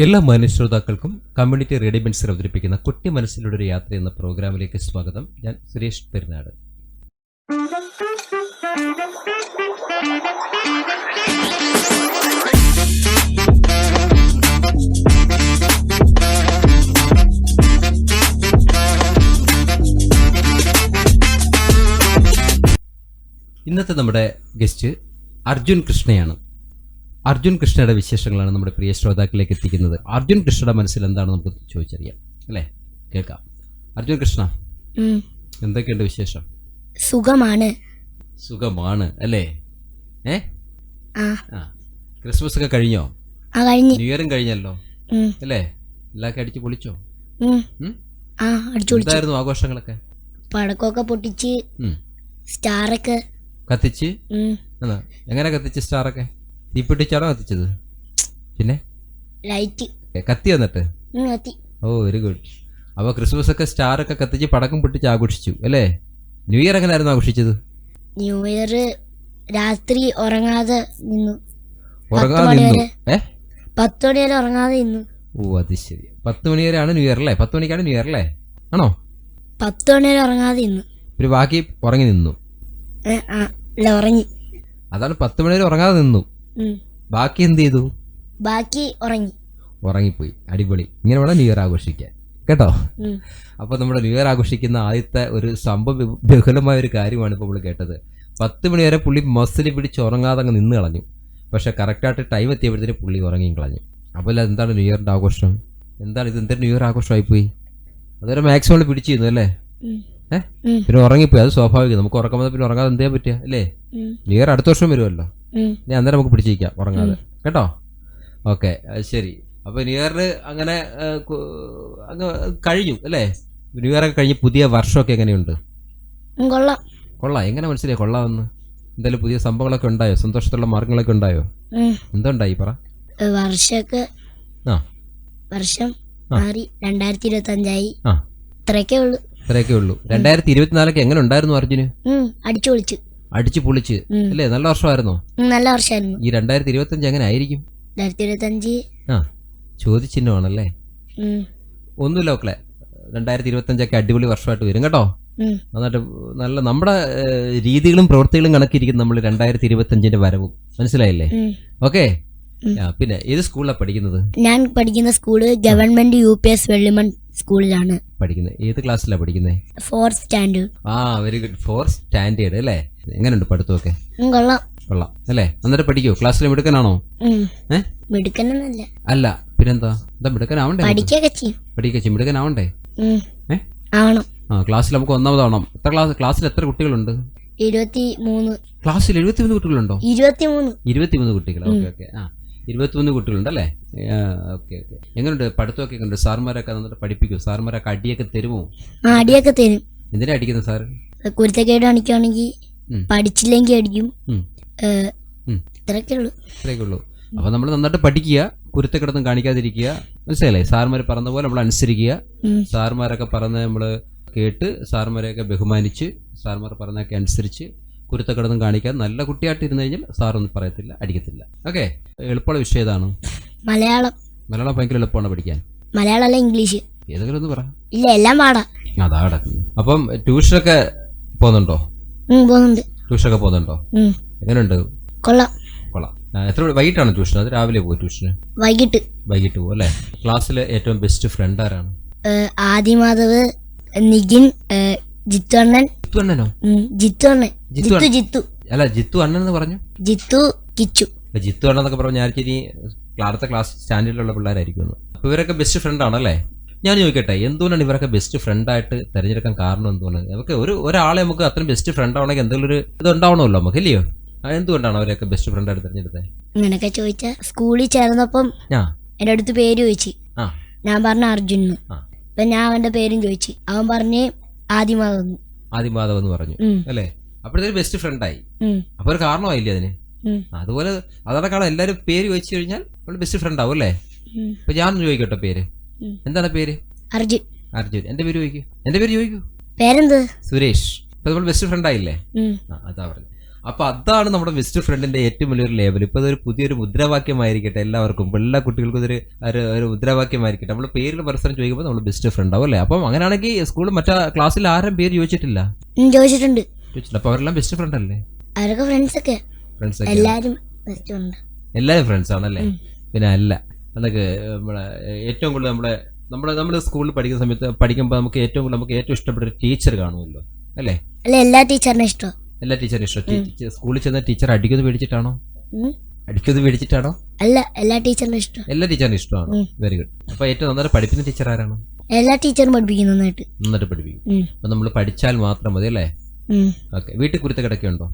എല്ലാ മനുഷ്യതാക്കൾക്കും community radio ബെൻസിൽ അവതരിപ്പിക്കുന്ന കുട്ടി മനസ്സിലൂടെ ഒരു യാത്ര എന്ന പ്രോഗ്രാമിലേക്ക് സ്വാഗതം. ഞാൻ സുരേഷ് പെരുന്നാട്. ഇന്നത്തെ നമ്മുടെ ഗസ്റ്റ് അർജുൻ കൃഷ്ണയാണ്. അർജുൻ കൃഷ്ണയുടെ വിശേഷങ്ങളാണ് നമ്മുടെ പ്രിയ ശ്രോതാക്കളിലേക്ക് എത്തിക്കുന്നത്. അർജുൻ കൃഷ്ണയുടെ മനസ്സിൽ എന്താണ് നമുക്ക് ചോദിച്ചറിയാം അല്ലേ? കേൾക്കാം. അർജുൻ കൃഷ്ണ. എന്തൊക്കെയുണ്ട് വിശേഷം? സുഖമാണ്. സുഖമാണ് അല്ലേ? ഏ? ക്രിസ്മസ് ഒക്കെ കഴിഞ്ഞോ? ന്യൂ ഇയറും കഴിഞ്ഞല്ലോ അല്ലേ? എല്ലാ അടിച്ച് പൊളിച്ചോ? എന്തായിരുന്നു ആഘോഷങ്ങളൊക്കെ? പടക്കമൊക്കെ പൊട്ടിച്ച്. സ്റ്റാറൊക്കെ. കത്തിച്ച്? എങ്ങനെ കത്തിച്ച് സ്റ്റാറൊക്കെ? തീപ്പിട്ടിച്ചാണോ കത്തിച്ചത്? പിന്നെ? ലൈറ്റ്. കത്തി വന്നിട്ട്? കത്തി. Oh very good. അപ്പൊ ക്രിസ്മസ് ഒക്കെ സ്റ്റാർ ഒക്കെ കത്തിച്ച് പടക്കം പൊട്ടിച്ച് ആഘോഷിച്ചു അല്ലേ? ന്യൂ ഇയർ എങ്ങനെയായിരുന്നു ആഘോഷിച്ചത്? ന്യൂ ഇയർ രാത്രി ഉറങ്ങാതെ നിന്നു. ഉറങ്ങാതെ നിന്നു. ഏ? പത്ത് മണി വരെ ഉറങ്ങാതെ നിന്നു. ഓ അത് ശരി. പത്ത് മണി വരെയാണ് ന്യൂ ഇയർ അല്ലേ? പത്ത് മണിക്കാണ് ന്യൂ ഇയർ അല്ലേ? ആണോ? പത്ത് മണി വരെ ഉറങ്ങാതെ നിന്നു. പിന്നെ ബാക്കി ഉറങ്ങി നിന്നു. അല്ല ഉറങ്ങി. അതാണ് പത്ത് മണി വരെ ഉറങ്ങാതെ നിന്നു. ബാക്കി എന്ത് ചെയ്തു? ബാക്കി ഉറങ്ങി. ഉറങ്ങിപ്പോയി. അടിപൊളി. ഇങ്ങനെ വേണം ന്യൂ ഇയർ ആഘോഷിക്കാൻ. കേട്ടോ? അപ്പൊ നമ്മുടെ ന്യൂ ഇയർ ആഘോഷിക്കുന്ന ആദ്യത്തെ ഒരു സംഭവ ബഹു- ബഹുലമായ ഒരു കാര്യമാണ് ഇപ്പൊ നമ്മൾ കേട്ടത്. പത്ത് മണി വരെ പുള്ളി മസിൽ പിടിച്ച് ഉറങ്ങാതെ അങ്ങ് നിന്ന് കളഞ്ഞു. പക്ഷെ കറക്റ്റായിട്ട് ടൈം എത്തിയപ്പോഴത്തേന് പുള്ളി ഉറങ്ങി കളഞ്ഞു. അപ്പോൾ അല്ല എന്താണ് ന്യൂ ഇയറിന്റെ ആഘോഷം? എന്താണ് ഇത്? എന്തൊരു ന്യൂ ഇയർ ആഘോഷമായി പോയി അതൊരു മാക്സിമം പിടിച്ചിരുന്നു അല്ലേ. ഏഹ്. പിന്നെ ഉറങ്ങിപ്പോയി. അത് സ്വാഭാവികം. നമുക്ക് ഉറക്കം വന്നാൽ പിന്നെ ഉറങ്ങാതെ എന്ത് ചെയ്യാൻ പറ്റുക? അല്ലേ. ന്യൂ ഇയർ അടുത്ത വർഷം വരുമല്ലോ. ഇനി അന്നേരം നമുക്ക് പിടിച്ചിരിക്കാം ഉറങ്ങാതെ. കേട്ടോ? ഓക്കെ ശരി. അപ്പൊ ന്യൂ ഇയർ അങ്ങനെ അങ്ങ് കഴിഞ്ഞു അല്ലേ? ന്യൂ ഇയർ ഒക്കെ കഴിഞ്ഞ് പുതിയ വർഷമൊക്കെ എങ്ങനെയുണ്ട്? കൊള്ളാം. കൊള്ളാം. എങ്ങനെ മനസ്സിലായി? കൊള്ളാമെന്ന്. എന്തായാലും പുതിയ സംഭവങ്ങളൊക്കെ ഉണ്ടായോ? സന്തോഷത്തിലുള്ള മാർഗങ്ങളൊക്കെ ഉണ്ടായോ. എന്തുണ്ടായി പറ? വർഷമൊക്കെ ആ. വർഷം. മാറി രണ്ടായിരത്തി ഇരുപത്തി അഞ്ചായി ഇത്രയൊക്കെ ഉള്ളു. ഇത്രയൊക്കെ ഉള്ളൂ. രണ്ടായിരത്തി ഇരുപത്തിനാലൊക്കെ എങ്ങനെ ഉണ്ടായിരുന്നു അർജുന്? അടിച്ചു പൊളിച്ചു. അടിച്ച് പൊളിച്ച്. അല്ലേ? നല്ല വർഷമായിരുന്നോ? നല്ല വർഷമായിരുന്നു. ഈ രണ്ടായിരത്തി ഇരുപത്തി അഞ്ച് എങ്ങനെ ആയിരിക്കും? രണ്ടായിരത്തി ഇരുപത്തി അഞ്ച് ആ ചോദ്യചിഹ്നമാണല്ലേ? ഒന്നുമില്ല മക്കളെ. രണ്ടായിരത്തി ഇരുപത്തഞ്ചൊക്കെ അടിപൊളി വർഷമായിട്ട് വരും കേട്ടോ. നന്നായിട്ട് നല്ല നമ്മുടെ രീതികളും പ്രവൃത്തികളും കണക്കിരിക്കും നമ്മൾ രണ്ടായിരത്തി ഇരുപത്തി അഞ്ചിന്റെ വരവും. മനസ്സിലായില്ലേ. ഓക്കെ? പിന്നെ ഏത് സ്കൂളിലാണ് പഠിക്കുന്നത്? ഞാൻ പഠിക്കുന്ന school government U P S Vellimon സ്കൂളിലാണ്. പഠിക്കുന്നത്. ഏത് ക്ലാസ്സിലാണ് പഠിക്കുന്നത്? ഫോർത്ത് സ്റ്റാൻഡേർഡ് ആ വെരി ഗുഡ് ഫോർത്ത് സ്റ്റാൻഡേർഡ് അല്ലേ? എങ്ങനെയുണ്ട് പഠിത്തമൊക്കെ? കൊള്ളാം. കൊള്ളാം. അല്ലേ? എന്നിട്ട് പഠിക്കോ? ക്ലാസ്സിൽ മിടുക്കനാണോ. മിടുക്കനൊന്നല്ല അല്ല പിന്നെന്താ? എന്താ മിടുക്കനാവണ്ടേ? പഠിക്കൊക്കെ ചെയ്യും. മിടുക്കനാവണ്ടേ? ആ ക്ലാസ്സിൽ നമുക്ക് ഒന്നാമതാവണം എത്ര ക്ലാസ് ക്ലാസ്സിൽ എത്ര കുട്ടികളുണ്ട്? ഇരുപത്തി മൂന്ന് ക്ലാസ്സിൽ എഴുപത്തിമൂന്ന് കുട്ടികളുണ്ടോ? ഇരുപത്തി മൂന്ന് ഇരുപത്തിമൂന്ന് കുട്ടികൾ. Okay okay. ആ ഇരുപത്തിമൂന്ന് കുട്ടികളുണ്ടല്ലേ ഓക്കെ ഓക്കെ. എങ്ങനെയുണ്ട് പഠിത്തമൊക്കെ ഉണ്ട് സാർമാരൊക്കെ നന്നായിട്ട് പഠിപ്പിക്കും? സാർമാരൊക്കെ അടിയൊക്കെ തരുമോ? അടിയൊക്കെ തരും. എന്തിനാ അടിക്കുന്നത് സാർ കുരുത്തക്കേട് കാണിക്കുകയാണെങ്കിൽ. പഠിച്ചില്ലെങ്കിൽ അടിക്കും ഇത്രയൊക്കെ ഉള്ളൂ. ഇത്രയൊക്കെ ഉള്ളൂ. അപ്പോൾ നമ്മൾ നന്നായിട്ട് പഠിക്കുക കുരുത്തക്കിടത്തും കാണിക്കാതിരിക്കുക മനസ്സിലായില്ലേ? സാർമാർ പറഞ്ഞ പോലെ നമ്മൾ അനുസരിക്കുക. സാർമാരൊക്കെ പറഞ്ഞ് നമ്മൾ കേട്ട് സാർമാരെയൊക്കെ ബഹുമാനിച്ച് സാർമാർ പറഞ്ഞൊക്കെ അനുസരിച്ച് കുരുത്തക്കിടന്നും കാണിക്കാൻ നല്ല കുട്ടിയായിട്ട് ഇരുന്നു കഴിഞ്ഞാൽ സാറൊന്നും പറയത്തില്ല അടിക്കത്തില്ല. ഓക്കെ? എളുപ്പമുള്ള വിഷയം ഏതാണ്? മലയാളം. മലയാളം ഭയങ്കര എളുപ്പമാണ് പഠിക്കാൻ. മലയാളം അല്ല ഇംഗ്ലീഷ്. ഏതെങ്കിലും ഒന്ന് പറ. ഇല്ല എല്ലാം പാടാ. അതാ അപ്പം ട്യൂഷനൊക്കെ പോകുന്നുണ്ടോ? പോകുന്നുണ്ട്. ട്യൂഷനൊക്കെ പോകുന്നുണ്ടോ. എങ്ങനെയുണ്ട്? കൊള്ളാം. കൊള്ളാം. എത്ര വൈകിട്ടാണ് ട്യൂഷൻ? അത് രാവിലെ പോകും ട്യൂഷന്? വൈകിട്ട്. വൈകിട്ട് പോകും അല്ലേ? ക്ലാസ്സിലെ ഏറ്റവും ബെസ്റ്റ് ഫ്രണ്ട് ആരാണ്? ആദി ആദിമാധവ് നിഖിൻ ജിത്തു അണ്ണൻ. ജിത്തു അണ്ണനോ? ജിത്തു അണ്ണൻ. ജിത്തു ജിത്തു അല്ല ജിത്തു അണ്ണൻ എന്ന് പറഞ്ഞു? ജിത്തു കിച്ചു. ജിത്തു അണ്ണൻ എന്നൊക്കെ പറഞ്ഞു ഞാൻ ഇനി അടുത്ത ക്ലാസ് സ്റ്റാൻഡേർഡിലുള്ള പിള്ളേരായിരിക്കും. അപ്പൊ ഇവരൊക്കെ ബെസ്റ്റ് ഫ്രണ്ട് ആണല്ലേ? ഞാൻ ചോദിക്കട്ടെ എന്തുകൊണ്ടാണ് ഇവരൊക്കെ ബെസ്റ്റ് ഫ്രണ്ടായിട്ട് തിരഞ്ഞെടുക്കാൻ കാരണം എന്തുകൊണ്ടാണ്? നമുക്ക് ഒരു ഒരാളെ നമുക്ക് അത്രയും ബെസ്റ്റ് ഫ്രണ്ട് ആവണമെങ്കിൽ എന്തെങ്കിലും ഒരു ഇത് ഉണ്ടാവണമല്ലോ നമുക്ക് ഇല്ലയോ എന്തുകൊണ്ടാണ് അവരൊക്കെ ബെസ്റ്റ് ഫ്രണ്ട് ആയിട്ട് തിരഞ്ഞെടുത്തത്? അങ്ങനെയൊക്കെ ചോദിച്ച സ്കൂളിൽ ചേർന്നപ്പം ആ എന്റെ അടുത്ത് പേര് ചോദിച്ചു. ആ. ഞാൻ പറഞ്ഞ അർജുൻ അപ്പൊ ഞാൻ അവന്റെ പേരും ചോദിച്ചു. അവൻ പറഞ്ഞ് ആദിമാധവ് ആദ്യം എന്ന് പറഞ്ഞു അല്ലേ? അപ്പോഴത്തെ ബെസ്റ്റ് ഫ്രണ്ടായി ആയി. അപ്പൊ ഒരു കാരണമായില്ലേ അതിന്? അതുപോലെ അതടക്കാണ് എല്ലാവരും പേര് ചോദിച്ചു കഴിഞ്ഞാൽ ബെസ്റ്റ് ഫ്രണ്ട് ആവും അല്ലേ? അപ്പൊ ഞാൻ ചോദിക്കട്ടെ പേര്. എന്താണ് പേര്? അർജുൻ. അർജുൻ. എന്റെ പേര് ചോദിക്കൂ. എന്റെ പേര് ചോദിക്കൂ. പേരെന്ത്? സുരേഷ്. ഇപ്പൊ നമ്മൾ ബെസ്റ്റ് ഫ്രണ്ട് ആയില്ലേ? അതാ പറഞ്ഞു. അപ്പൊ അതാണ് നമ്മുടെ ബെസ്റ്റ് ഫ്രണ്ടിന്റെ ഏറ്റവും വലിയൊരു ലേബൽ ഇപ്പൊ ഇതൊരു പുതിയൊരു മുദ്രാവാക്യമായിരിക്കട്ടെ എല്ലാവർക്കും. എല്ലാ കുട്ടികൾക്കും ഇതൊരു ഒരു ഒരു മുദ്രാവാക്യമായിരിക്കട്ടെ. നമ്മൾ പേരിൽ പരസ്പരം ചോദിക്കുമ്പോൾ നമ്മൾ ബെസ്റ്റ് ഫ്രണ്ട് ആവും അല്ലേ? അപ്പം അങ്ങനെയാണെങ്കിൽ സ്കൂളിൽ മറ്റേ ക്ലാസ്സിൽ ആരും പേര് ചോദിച്ചിട്ടില്ല? ചോദിച്ചിട്ടുണ്ട്. അപ്പൊ അവരെല്ലാം ബെസ്റ്റ് ഫ്രണ്ട് അല്ലേ? അവരൊക്കെ ഫ്രണ്ട്സ് ഒക്കെ. എല്ലാരും എല്ലാവരും ഫ്രണ്ട്സ് ആണല്ലേ? പിന്നെ അല്ല. അതൊക്കെ നമ്മളെ ഏറ്റവും കൂടുതൽ നമ്മളെ നമ്മുടെ നമ്മൾ സ്കൂളിൽ പഠിക്കുന്ന സമയത്ത് പഠിക്കുമ്പോൾ നമുക്ക് ഏറ്റവും കൂടുതൽ നമുക്ക് ഏറ്റവും ഇഷ്ടപ്പെട്ട ഒരു ടീച്ചർ കാണുമല്ലോ അല്ലേ? അല്ല എല്ലാ ടീച്ചറിനും ഇഷ്ടം എല്ലാ ടീച്ചറും ഇഷ്ടം സ്കൂളിൽ ചെന്ന ടീച്ചർ അടിക്കുന്നത് പേടിച്ചിട്ടാണോ. അടിക്കുന്നത് പേടിച്ചിട്ടാണോ അല്ല എല്ലാ ടീച്ചറിനും ഇഷ്ടം എല്ലാ ടീച്ചറിനും ഇഷ്ടമാണ്. വെരി ഗുഡ് അപ്പൊ ഏറ്റവും നന്നായിട്ട് പഠിപ്പിക്കുന്ന ടീച്ചർ ആരാണ്? എല്ലാ ടീച്ചറും പഠിപ്പിക്കുന്നു നന്നായിട്ട്. നന്നായിട്ട് പഠിപ്പിക്കും. അപ്പോൾ അപ്പൊ നമ്മൾ പഠിച്ചാൽ മാത്രം മതി അല്ലേ? ഓക്കേ. വീട്ടിൽ കുരുത്ത ഉണ്ടോ?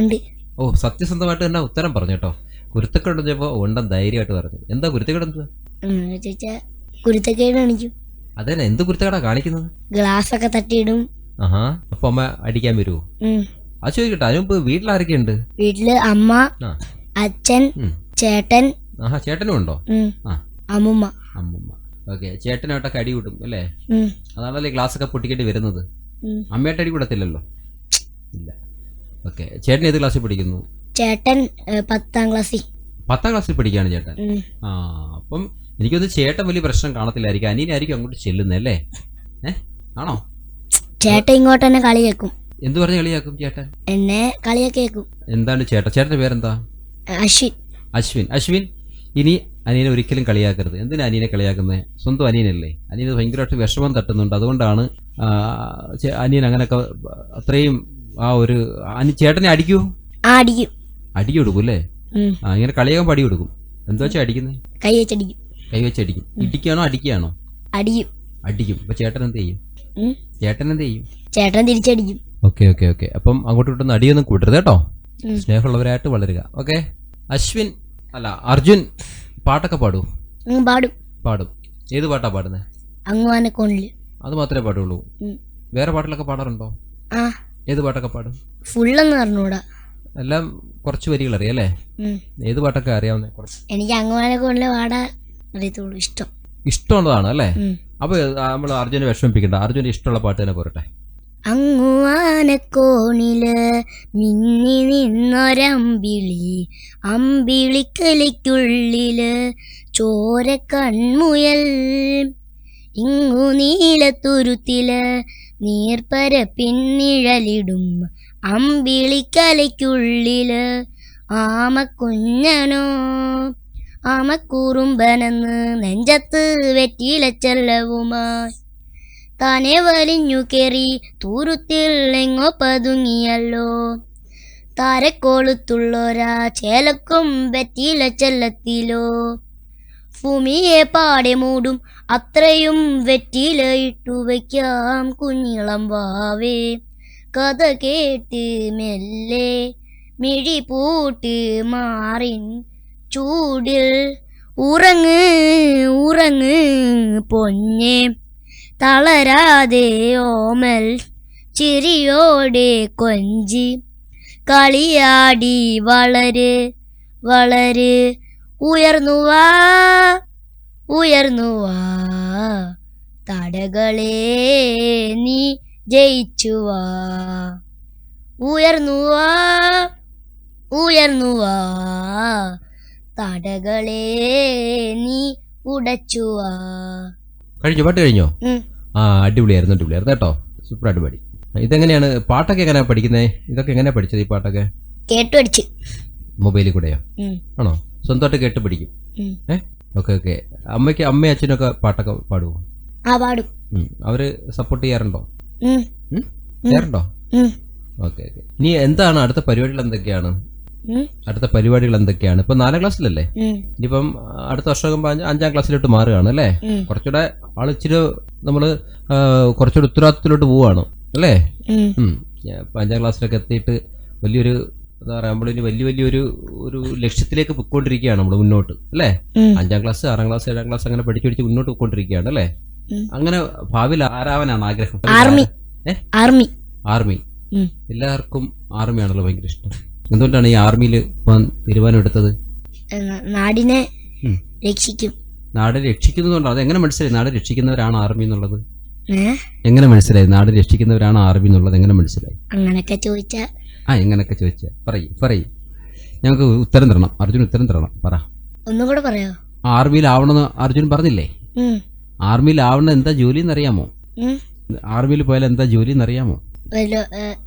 ഉണ്ട്. ഓ സത്യസന്ധമായിട്ട് തന്നെ ഉത്തരം പറഞ്ഞു കേട്ടോ. കുരുത്തക്കേട് ചോദിച്ചപ്പോ ഉണ്ടൻ ധൈര്യമായിട്ട് പറഞ്ഞു. എന്താ കുരുത്തക്കേട് എന്താ ഉം, ചോദിച്ചാ കുരുത്തക്കേട് കാണിക്കും. അതന്നെ എന്ത് കുരുത്തക്കേടാ കാണിക്കുന്നത്? ഗ്ലാസ് ഒക്കെ തട്ടിയിടും. ആഹാ അപ്പൊ അമ്മ അടിക്കാൻ വരുമോ ആ അത് ചോദിക്കട്ടെ അതിനുമ്പ് വീട്ടിലാരൊക്കെ ഉണ്ട് വീട്ടിൽ അമ്മ അച്ഛൻ. ചേട്ടൻ ആഹാ ചേട്ടനും ഉണ്ടോ? അമ്മുമ്മ. അമ്മുമ്മ. ഓക്കെ ചേട്ടനായിട്ടൊക്കെ അടി കൂട്ടും അല്ലേ? അതാണല്ലേ ഗ്ലാസ് ഒക്കെ പൊട്ടിക്കേണ്ടി വരുന്നത്. അമ്മയായിട്ട് അടി കൂടത്തില്ലല്ലോ? ഇല്ല. ഓക്കെ ചേട്ടൻ ഏത് ക്ലാസ്സിൽ പഠിക്കുന്നു? ചേട്ടൻ പത്താം ക്ലാസ്സിൽ പത്താം ക്ലാസ്സിൽ പഠിക്കുകയാണ് ചേട്ടൻ? ആ അപ്പം എനിക്കൊന്ന് ചേട്ടൻ വലിയ പ്രശ്നം കാണത്തില്ലായിരിക്കും. അനിയനായിരിക്കും അങ്ങോട്ട് ചെല്ലുന്നത് അല്ലേ? ഏ ആണോ? ചേട്ടൻ ഇങ്ങോട്ട് തന്നെ കളി കേൾക്കും എന്ത് പറഞ്ഞ് കളിയാക്കും ചേട്ടൻ? എന്നെ കളിയൊക്കെ കേൾക്കും എന്താണ് ചേട്ടൻ? ചേട്ടന്റെ പേരെന്താ? അശ്വിൻ. അശ്വിൻ. അശ്വിൻ ഇനി അനിയനെ ഒരിക്കലും കളിയാക്കരുത്. എന്തിനാ അനിയനെ കളിയാക്കുന്നത് സ്വന്തം അനിയനല്ലേ. അനിയന് ഭയങ്കരമായിട്ട് വിഷമം തട്ടുന്നുണ്ട്. അതുകൊണ്ടാണ് അനിയൻ അങ്ങനെയൊക്കെ അത്രയും ആ ഒരു ചേട്ടനെ അടിക്കൂ? അടിക്കും. അടി കൊടുക്കും അല്ലേ ഇങ്ങനെ കളിയാകുമ്പോ അടി കൊടുക്കും എന്താ വെച്ചാ അടിക്കുന്നത് കൈ വെച്ചടിക്കും. കൈ വെച്ച് അടിക്കും ഇടിക്കുകയാണോ അടിക്കുകയാണോ അടിക്കും അടിക്കും. അപ്പൊ ചേട്ടൻ എന്ത് ചെയ്യും. ചേട്ടൻ എന്ത് ചെയ്യും? ചേട്ടൻ തിരിച്ചടിക്കും. Okay okay okay. അപ്പം അങ്ങോട്ടും ഇങ്ങോട്ടും അടിയൊന്നും കൂട്ടരുത് കേട്ടോ. സ്നേഹമുള്ളവരായിട്ട് വളരുക. ഓക്കെ? അശ്വിൻ അല്ല അർജുൻ പാട്ടൊക്കെ പാടൂ പാടും. പാടും. ഏത് പാട്ടാ പാടുന്നത് അങ്ങുവാനക്കോണിൽ. അത് മാത്രമേ പാടുള്ളൂ. വേറെ പാട്ടിലൊക്കെ പാടാറുണ്ടോ? ഏത് പാട്ടൊക്കെ പാടും? ഫുള്ളെന്ന് അറിഞ്ഞൂടാ എല്ലാം കുറച്ച് വരികൾ അറിയാം അല്ലേ. ഏത് പാട്ടൊക്കെ അറിയാവുന്ന? എനിക്ക് എനിക്ക് കൂടുതൽ പാടാൻ അറിയത്തുള്ളൂ ഇഷ്ടം. ഇഷ്ടമുള്ളതാണ് അല്ലേ. അപ്പൊ നമ്മൾ അർജുനെ വിഷമിപ്പിക്കണ്ട. അർജുന് ഇഷ്ടമുള്ള പാട്ട് തന്നെ പോരട്ടെ. അങ്ങുവാനക്കോണിൽ മിന്നി നിന്നൊരമ്പിളി അമ്പിളിക്കലിക്കുള്ളിൽ ചോര കൺമുയൽ ഇങ്ങു നീലത്തുരുത്തിൽ നീർപ്പര പിന്നിഴലിടും അമ്പിളിക്കലയ്ക്കുള്ളിൽ ആമക്കുഞ്ഞനോ. ആമക്കുറുമ്പനെന്ന് നെഞ്ചത്ത് വെറ്റിലച്ചെല്ലവുമായി. താനെ വലിഞ്ഞു കയറി തൂരുത്തിൽ എങ്ങോ പതുങ്ങിയല്ലോ. താരക്കോളുത്തുള്ളോരാ ചേലക്കും വെറ്റില ചെല്ലത്തിലോ ഭൂമിയെ പാടെ മൂടും അത്രയും വെറ്റില ഇട്ടു വയ്ക്കാം കുഞ്ഞിളം വാവേ കഥ കേട്ട് മെല്ലെ മിഴി പൂട്ട് മാറിൻ ചൂടിൽ. ഉറങ്ങ് ഉറങ്ങ് പൊന്നെ തളരാതെ ഓമൽ ചിരിയോടെ കൊഞ്ചി. കളിയാടി വളര് വളര് ഉയർന്നു വാ ഉയർന്നു വാ തടകളേ നീ ജയിച്ചു വാ ഉയർന്നു വാ ഉയർന്നു വാ തടകളെ നീ ഉടച്ചു വാ കഴിഞ്ഞോ പാട്ട് കഴിഞ്ഞോ. ആ അടിപൊളിയായിരുന്നു അടിപൊളിയായിരുന്നു കേട്ടോ. സൂപ്പർ അടിപൊളി. ഇതെങ്ങനെയാണ് പാട്ടൊക്കെ എങ്ങനെയാ പഠിക്കുന്നത് ഇതൊക്കെ എങ്ങനെയാ പഠിച്ചത് ഈ പാട്ടൊക്കെ? കേട്ടു പഠിച്ചു. മൊബൈലിൽ കൂടെയോ? ആണോ? സ്വന്തമായിട്ട് കേട്ട് പഠിക്കും. ഏഹ് ഓക്കെ ഓക്കെ. അമ്മയ്ക്ക് അമ്മയും അച്ഛനൊക്കെ പാട്ടൊക്കെ പാടുവോ? ആ പാടും. അവർ സപ്പോർട്ട് ചെയ്യാറുണ്ടോ? ഉം, ഓക്കെ ഓക്കെ. ഇനി എന്താണ് അടുത്ത പരിപാടികൾ എന്തൊക്കെയാണ്? അടുത്ത പരിപാടികൾ എന്തൊക്കെയാണ്? ഇപ്പൊ നാലാം ക്ലാസ്സിലല്ലേ? ഇനിയിപ്പം അടുത്ത വർഷം അഞ്ചാം ക്ലാസ്സിലോട്ട് മാറുകയാണ് അല്ലേ? കുറച്ചുകൂടെ ആളിച്ചിരി നമ്മൾ കുറച്ചുകൂടെ ഉത്തരവാദിത്തത്തിലോട്ട് പോവാണ് അല്ലേ? അഞ്ചാം ക്ലാസ്സിലൊക്കെ എത്തിയിട്ട് വലിയൊരു എന്താ പറയാ നമ്മളിനി വലിയ വലിയൊരു ഒരു ലക്ഷ്യത്തിലേക്ക് പൊയ്ക്കൊണ്ടിരിക്കുകയാണ് നമ്മൾ മുന്നോട്ട് അല്ലേ. അഞ്ചാം ക്ലാസ് ആറാം ക്ലാസ് ഏഴാം ക്ലാസ് അങ്ങനെ പഠിച്ചു പഠിച്ച് മുന്നോട്ട് പോയിക്കൊണ്ടിരിക്കുകയാണ് അല്ലേ. അങ്ങനെ ഭാവിയിൽ ആരാവനാണ് ആഗ്രഹം? ആർമി. ആർമി. ആർമി. എല്ലാവർക്കും ആർമിയാണല്ലോ ഭയങ്കര ഇഷ്ടം. എന്തുകൊണ്ടാണ് ഈ ആർമിയിൽ പോകാൻ തീരുമാനം എടുത്തത്? നാടിനെ രക്ഷിക്കും. നാട് രക്ഷിക്കുന്നതുകൊണ്ടാണ്. അത് എങ്ങനെ മനസ്സിലായി? നാട് രക്ഷിക്കുന്നവരാണ് ആർമി എന്നുള്ളത്? എങ്ങനെ മനസ്സിലായി? നാട് രക്ഷിക്കുന്നവരാണ് ആർമി എന്നുള്ളത് എങ്ങനെ മനസ്സിലായി? അങ്ങനൊക്കെ ചോദിച്ച. ആ എങ്ങനെയൊക്കെ ചോദിച്ച. പറയും പറയും. ഞങ്ങൾക്ക് ഉത്തരം തരണം. അർജുൻ ഉത്തരം തരണം. പറ. ഒന്നുകൂടെ പറയോ? ആർമിയിൽ ആവണമെന്ന് അർജുൻ പറഞ്ഞില്ലേ. ആർമിയിലാവണ എന്താ ജോലി എന്നറിയാമോ? ആർമിയിൽ പോയാൽ എന്താ ജോലി എന്നറിയാമോ?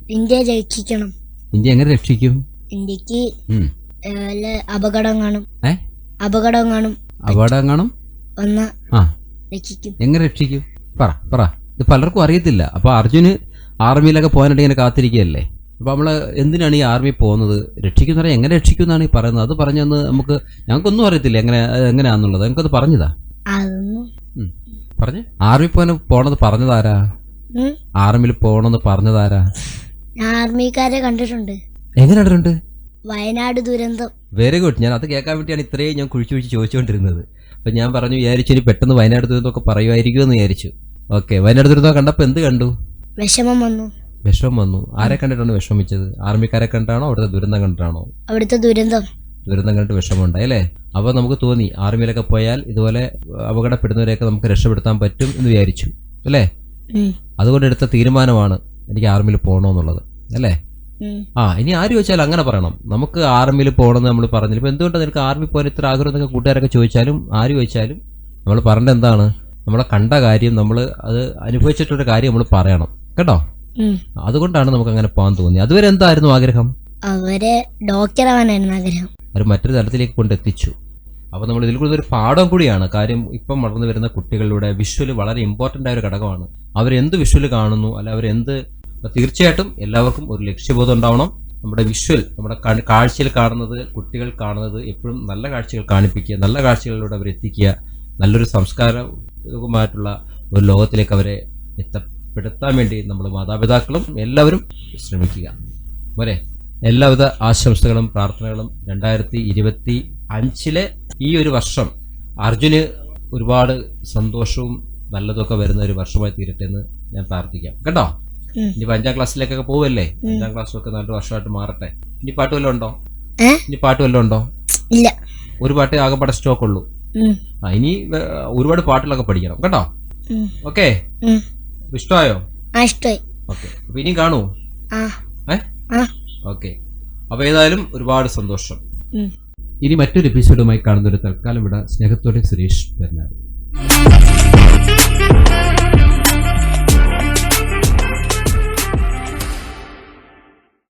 ഇന്ത്യ രക്ഷിക്കണം ഇന്ത്യ എങ്ങനെ രക്ഷിക്കും? ഇന്ത്യയ്ക്ക്. അപകടം കാണും. അപകടം കാണും. അപകടം കാണും? ഒന്ന് രക്ഷിക്കും. എങ്ങനെ രക്ഷിക്കും? പറ പറ. ഇത് പലർക്കും അറിയത്തില്ല. അപ്പൊ അർജുന് ആർമിയിലൊക്കെ പോകാനായിട്ട് ഇങ്ങനെ കാത്തിരിക്കുകയല്ലേ? അപ്പൊ നമ്മൾ എന്തിനാണ് ഈ ആർമി പോകുന്നത്? രക്ഷിക്കുന്ന എങ്ങനെ രക്ഷിക്കും എന്നാണ് ഈ പറയുന്നത്? അത് പറഞ്ഞൊന്ന് നമുക്ക് ഞങ്ങൾക്കൊന്നും അറിയത്തില്ല എങ്ങനെ എങ്ങനെയാന്നുള്ളത്. ഞങ്ങൾക്കത് പറഞ്ഞതാ. പറഞ്ഞ്? ആർമി പോകാൻ പോണത് പറഞ്ഞതാരാ. ആർമിയിൽ പോണെന്ന് പറഞ്ഞതാരാ? ഞാൻ ആർമിക്കാരെ കണ്ടിട്ടുണ്ട്. എങ്ങനെ കണ്ടിട്ടുണ്ട്? വയനാട് ദുരന്തം. വെരി ഗുഡ് ഞാൻ അത് കേൾക്കാൻ വേണ്ടിയാണ് ഇത്രയും ഞാൻ കുഴിച്ചു കുഴിച്ച് ചോദിച്ചുകൊണ്ടിരുന്നത്. അപ്പൊ ഞാൻ പറഞ്ഞു വിചാരിച്ചു ഇനി പെട്ടെന്ന് വയനാട് ദുരന്തമൊക്കെ പറയുമായിരിക്കുമെന്ന് വിചാരിച്ചു. ഓക്കെ വയനാട് ദുരന്തം കണ്ടപ്പോ എന്ത് കണ്ടു? വിഷമം വന്നു. വിഷമം വന്നു. ആരെ കണ്ടിട്ടാണ് വിഷമിച്ചത്? ആർമിക്കാരെ കണ്ടാണോ? അവിടുത്തെ ദുരന്തം കണ്ടിട്ടാണോ? അവിടുത്തെ ദുരന്തം. ദുരന്തം കണ്ടിട്ട് വിഷമമുണ്ടായി അല്ലേ? അപ്പോൾ നമുക്ക് തോന്നി ആർമിയിലൊക്കെ പോയാൽ ഇതുപോലെ അപകടപ്പെടുന്നവരെയൊക്കെ നമുക്ക് രക്ഷപ്പെടുത്താൻ പറ്റും എന്ന് വിചാരിച്ചു അല്ലേ. അതുകൊണ്ട് എടുത്ത തീരുമാനമാണ് എനിക്ക് ആർമിയിൽ പോകണമെന്നുള്ളത് അല്ലേ? ആ ഇനി ആര് ചോദിച്ചാലും അങ്ങനെ പറയണം. നമുക്ക് ആർമിയിൽ പോകണമെന്ന് നമ്മൾ പറഞ്ഞില്ല. ഇപ്പൊ എന്തുകൊണ്ടാണ് നിനക്ക് ആർമി പോകാൻ ഇത്ര ആഗ്രഹം എന്നൊക്കെ കൂട്ടുകാരൊക്കെ ചോദിച്ചാലും ആര് ചോദിച്ചാലും നമ്മൾ പറഞ്ഞത് എന്താണ്? നമ്മളെ കണ്ട കാര്യം നമ്മൾ അത് അനുഭവിച്ചിട്ടൊരു കാര്യം നമ്മൾ പറയണം കേട്ടോ. അതുകൊണ്ടാണ് നമുക്ക് അങ്ങനെ പോകാൻ തോന്നി അതുവരെ എന്തായിരുന്നു ആഗ്രഹം? അവരെ ഡോക്ടർ ആവാനായിരുന്നു ആഗ്രഹം. അവർ മറ്റൊരു തലത്തിലേക്ക് കൊണ്ടെത്തിച്ചു അപ്പോൾ നമ്മൾ ഇതിൽ കൂടുതൽ ഒരു പാഠം കൂടിയാണ്. കാര്യം ഇപ്പം വളർന്നു വരുന്ന കുട്ടികളുടെ വിഷ്വൽ വളരെ ഇമ്പോർട്ടന്റ് ആയ ഒരു ഘടകമാണ്. അവരെന്ത് വിഷ്വൽ കാണുന്നു? അല്ല അവരെന്ത് തീർച്ചയായിട്ടും എല്ലാവർക്കും ഒരു ലക്ഷ്യബോധം ഉണ്ടാവണം. നമ്മുടെ വിഷ്വൽ നമ്മുടെ കാഴ്ചയിൽ കാണുന്നത് കുട്ടികൾ കാണുന്നത് എപ്പോഴും നല്ല കാഴ്ചകൾ കാണിപ്പിക്കുക നല്ല കാഴ്ചകളിലൂടെ അവരെ എത്തിക്കുക നല്ലൊരു സംസ്കാരമായിട്ടുള്ള ഒരു ലോകത്തിലേക്ക് അവരെ എത്തപ്പെടുത്താൻ വേണ്ടി നമ്മൾ മാതാപിതാക്കളും എല്ലാവരും ശ്രമിക്കുക. പോരെ? എല്ലാവിധ ആശംസകളും പ്രാർത്ഥനകളും രണ്ടായിരത്തി ഇരുപത്തി അഞ്ചിലെ ഈ ഒരു വർഷം അർജുന് ഒരുപാട് സന്തോഷവും നല്ലതൊക്കെ വരുന്ന ഒരു വർഷമായി തീരട്ടെ എന്ന് ഞാൻ പ്രാർത്ഥിക്കാം. കേട്ടോ? ഇനി ഇനിയിപ്പോ അഞ്ചാം ക്ലാസ്സിലേക്കൊക്കെ പോവല്ലേ? അഞ്ചാം ക്ലാസ്സൊക്കെ നല്ല വർഷമായിട്ട് മാറട്ടെ. ഇനി പാട്ട് വല്ലതും ഉണ്ടോ? ഇനി പാട്ട് വല്ലതും ഉണ്ടോ? ഇല്ല. ഒരു പാട്ട് ആകെപ്പാടെ സ്റ്റോക്ക് ഉള്ളൂ ആ ഇനി ഒരുപാട് പാട്ടുകളൊക്കെ പഠിക്കണം. കേട്ടോ. ഓക്കെ. ഇഷ്ടമായോ? ഓക്കെ. അപ്പൊ ഇനിയും കാണൂ ആ. ഏ? ആ. ഓക്കെ. അപ്പൊ ഏതായാലും ഒരുപാട് സന്തോഷം. ഇനി മറ്റൊരു എപ്പിസോഡുമായി കാണുന്ന ഒരു തൽക്കാലം ഇവിടെ സ്നേഹത്തോടെ സുരേഷ് പെരുന്നാട്